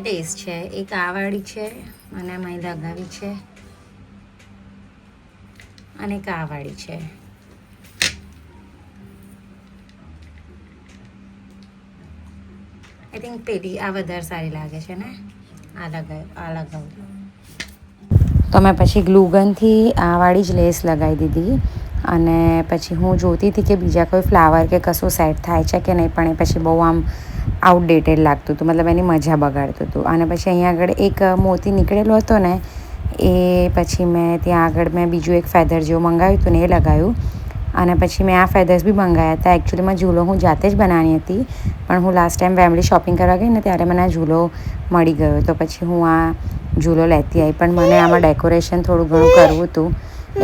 Days છે, એક આવાળી છે અને આમાં લગાવી છે અને એક આવાળી છે. આઈ થિંક પેલી આ વધારે સારી લાગે છે ને? આ લગાવ આ લગાવું. તો મેં પછી ગ્લુગનથી આ વાળી જ લેસ લગાવી દીધી અને પછી હું જોતી હતી કે બીજા કોઈ ફ્લાવર કે કશું સેટ થાય છે કે નહીં, પણ એ પછી બહુ આમ આઉટડેટેડ લાગતું હતું, મતલબ એની મજા બગાડતું હતું. અને પછી અહીંયા આગળ એક મોતી નીકળેલો હતો ને, એ પછી મેં ત્યાં આગળ મેં બીજું એક ફેધર જેવું મંગાવ્યું હતું ને એ લગાવ્યું. અને પછી મેં આ ફેધર્સ બી મંગાવ્યા હતા. એકચ્યુઅલીમાં ઝૂલો હું જાતે જ બનાવવાની હતી. પણ હું લાસ્ટ ટાઈમ ફેમિલી શોપિંગ કરવા ગઈ ને ત્યારે મને આ ઝૂલો મળી ગયો. તો પછી હું આ ઝૂલો લેતી આવી પણ મને આમાં ડેકોરેશન થોડું ઘણું કરવું હતું.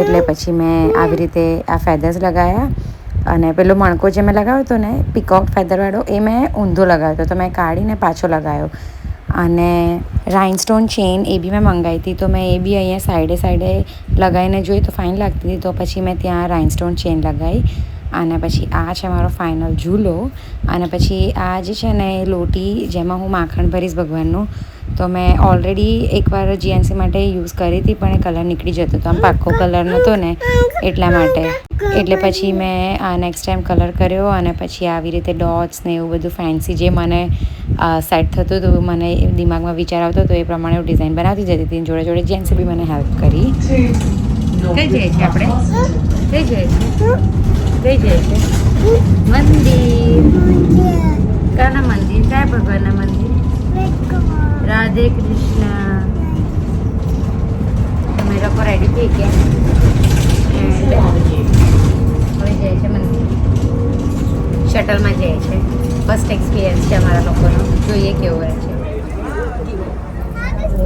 એટલે પછી મેં આવી રીતે આ ફેધર્સ લગાવ્યા અને પેલો મણકો જે મેં લગાવ્યો હતો ને પીકોક ફેદરવાળો એ મેં ઊંધો લગાવ્યો હતો. તો મેં કાઢીને પાછો લગાવ્યો. અને રાઇનસ્ટોન ચેન એ બી મેં મંગાવી હતી. તો મેં એ બી અહીંયા સાઈડે સાઈડે લગાવીને જોઈ તો ફાઇન લાગતી હતી. તો પછી મેં ત્યાં રાઇનસ્ટોન ચેન લગાવી. અને પછી આ છે મારો ફાઇનલ ઝૂલો. અને પછી આ જે છે ને લોટી જેમાં હું માખણ ભરીશ ભગવાનનું તો મેં ઓલરેડી એકવાર જીએનસી માટે યુઝ કરી હતી, પણ એ કલર નીકળી જતો હતો. આમ પાક્કો કલર નહોતો ને એટલા માટે. એટલે પછી મેં આ નેક્સ્ટ ટાઈમ કલર કર્યો અને પછી આવી રીતે ડોટ્સ ને એવું બધું ફેન્સી જે મને સેટ થતું હતું, મને દિમાગમાં વિચાર આવતો હતો, એ પ્રમાણે હું ડિઝાઇન બનાવતી જતી હતી. જોડે જોડે જીએનસી બી મને હેલ્પ કરી. જઈએ આપણે. મંદિર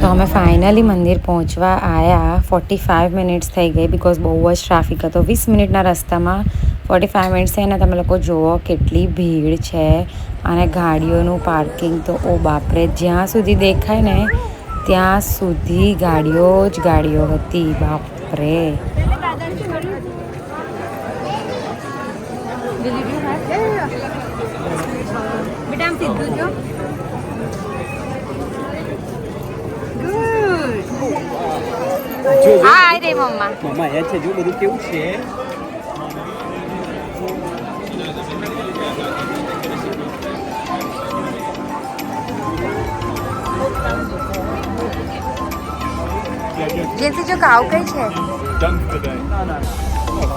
તો અમે ફાઇનલી મંદિર પહોંચવા આવ્યા ફોર્ટી ફાઇવ મિનિટ્સ થઈ ગઈ બિકોઝ બહુ જ ટ્રાફિક હતો. વીસ મિનિટના રસ્તામાં ફોર્ટી ફાઇવ મિનિટ્સ થઈને તમે લોકો જુઓ કેટલી ભીડ છે અને ગાડીઓનું પાર્કિંગ તો ઓ બાપરે, જ્યાં સુધી દેખાય ને ત્યાં સુધી ગાડીઓ જ ગાડીઓ હતી. બાપરે. બેટા આમ સીધું જો હાય રે મમ્મા મમ્મા યાદ છે જો બધું કેવું છે જેથી જો કાવ કઈ છે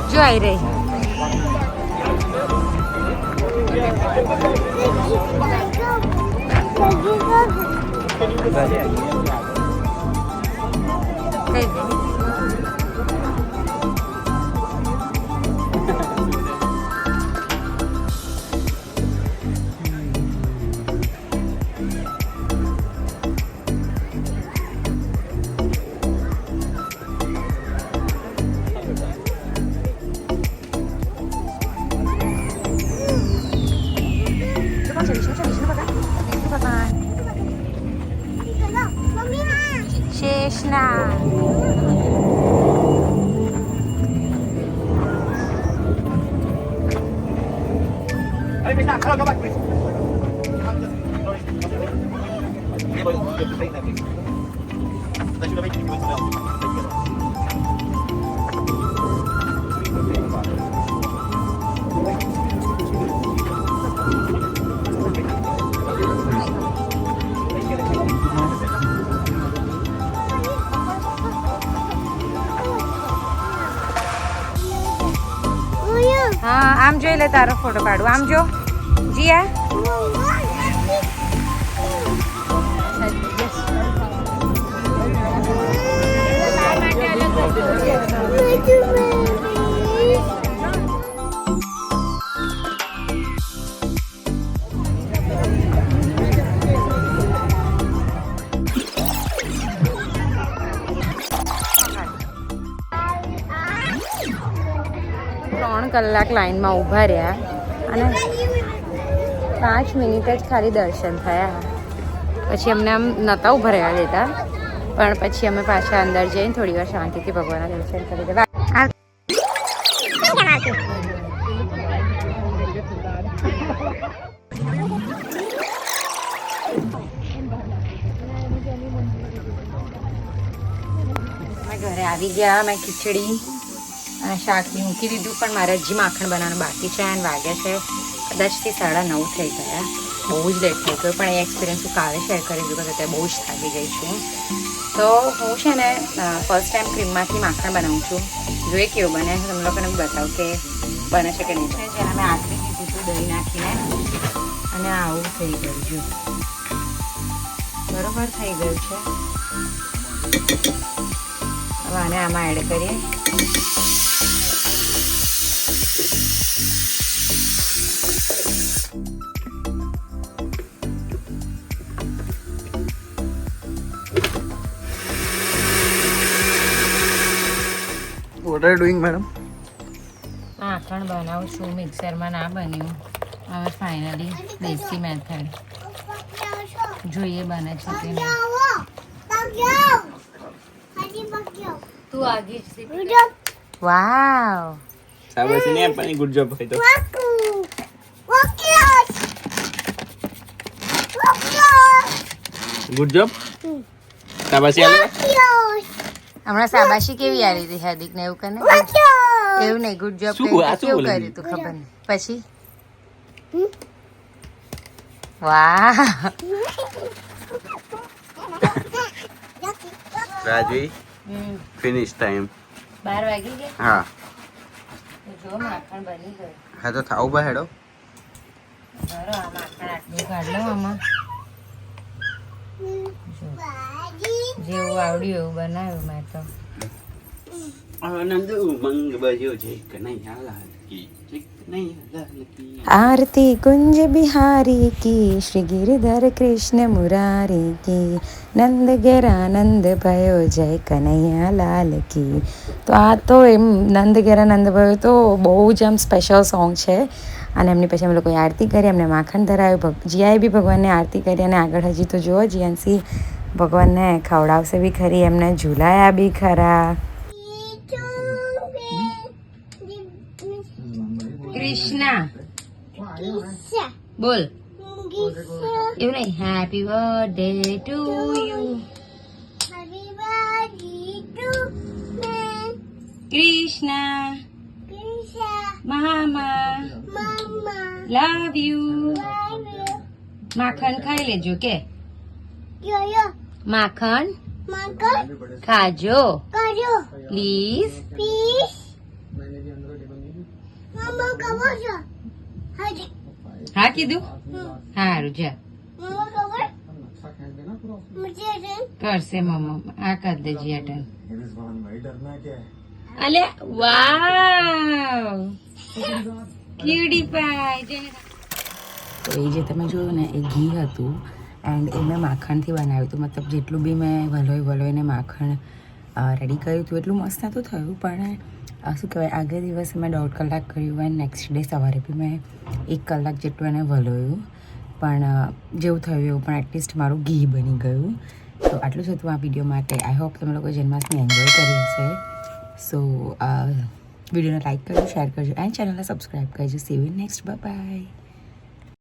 જો આઈ રહી na. Aí, vem cá, coloca. Depois, não. આમ જોઈ લે તારો ફોટો પાડું. આમ જો. જીયા? ત્રણ કલાક લાઈનમાં ઊભા રહ્યા અને પાંચ મિનિટ જ ખાલી દર્શન થયા. પછી અમને આમ નહોતા ઊભા રહ્યા દેતા પણ પછી અમે પાછા અંદર જઈને થોડી વાર શાંતિથી ભગવાનના દર્શન કરી દેવા ઘરે આવી ગયા મેં ખીચડી અને શાક બી મૂકી દીધું પણ મારે હજી માખણ બનાવવાનું બાકી છે અને વાગ્યા છે. કદાચથી સાડા નવ થઈ ગયા. બહુ જ લેટ થઈ ગયો, પણ એ એક્સપિરિયન્સ હું કાલે શેર કરી દીધું કે બહુ જ થાકી ગઈ છું. તો હું છે ને ફર્સ્ટ ટાઈમ ક્રીમમાંથી માખણ બનાવું છું. જોઈએ કેવું બને છે તમને લોકોને બતાવું કે બને છે કે નહીં છે જેને મેં આખરી દીધું હતું, દહીં નાખીને. અને આવું થઈ ગયું છે. બરોબર થઈ ગયું છે. હવે આને આમાં એડ કરીએ. વોટ આર ડુઈંગ મેડમ માખણ બનાવું છું. મિક્સરમાં ના બન્યું. હવે ફાઇનલી દેશી મેથડ જોઈએ બને છે કે નહીં. તું આગે વાવ સાબસી ને? આપવાની ગુડ જોબ હોય તો. ગુડ જોબ સાબાસી આલો હમણાં સાબાશી કેવી આવી હતી હાર્દિક ને એવું કને? એવું નહીં ગુડ જોબ શું? કેવું કર્યું તું ખબર નહીં. પછી? વાહ. રાજવી હમ, ફિનિશ ટાઈમ બાર વાગી ગયા? હા. જો માખણ બની ગયું. હા તો થાવ બા હેડો. બરો આ માખણ આટલું કાઢ લઉં આમાં. જેવું આવડ્યું એવું બનાવ્યું મેં તો. આરતી કુંજ બિહારી કી શ્રી ગિરિધર કૃષ્ણ મુરારી કી. નંદ નંદ ભયો જય કનૈયા લાલ કી. તો આ તો એમ નંદ નંદ ભયો તો બહુ જ આમ સ્પેશિયલ સોંગ છે. અને એમની પછી અમે લોકોએ આરતી કરી એમને માખણ ધરાવ્યું. ભગ જીયાએ બી ભગવાનને આરતી કરી અને આગળ હજી તો જુઓ જીયાનસી ભગવાનને ખવડાવશે બી ખરી એમને ઝુલાયા બી ખરા. કૃષ્ણ. બોલ. એવું નહીં. Happy birthday to you Krishna. મામા. લવ યુ માખણ ખાઈ લેજો કે. માખણ? ખાજો પ્લીઝ હા કીધું? સારું જા. કરશે મમ્મા આ કર દે જીયાટન અલે વાવ! ક્યુડી પાઈ તો એ જે તમે જોયું ને એ ઘી હતું એન્ડ એ મેં માખણથી બનાવ્યું હતું. મતલબ જેટલું બી મેં વલોઈ વલોઈને માખણ રેડી કર્યું હતું, એટલું મસ્ત નહોતું થયું. પણ શું કહેવાય, આગલે દિવસે મેં દોઢ કલાક કર્યું એન્ડ નેક્સ્ટ ડે સવારે બી મેં એક કલાક જેટલું એને વલોયું. પણ જેવું થયું એવું, પણ એટલીસ્ટ મારું ઘી બની ગયું. તો આટલું જ હતું આ વીડિયો માટે. આઈ હોપ તમે લોકો જન્માષ્ટમી એન્જોય કરી હશે. સો વિડીયોને લાઇક કરજો શેર કરજો એન્ડ ચેનલને સબસ્ક્રાઈબ કરજો. C you next by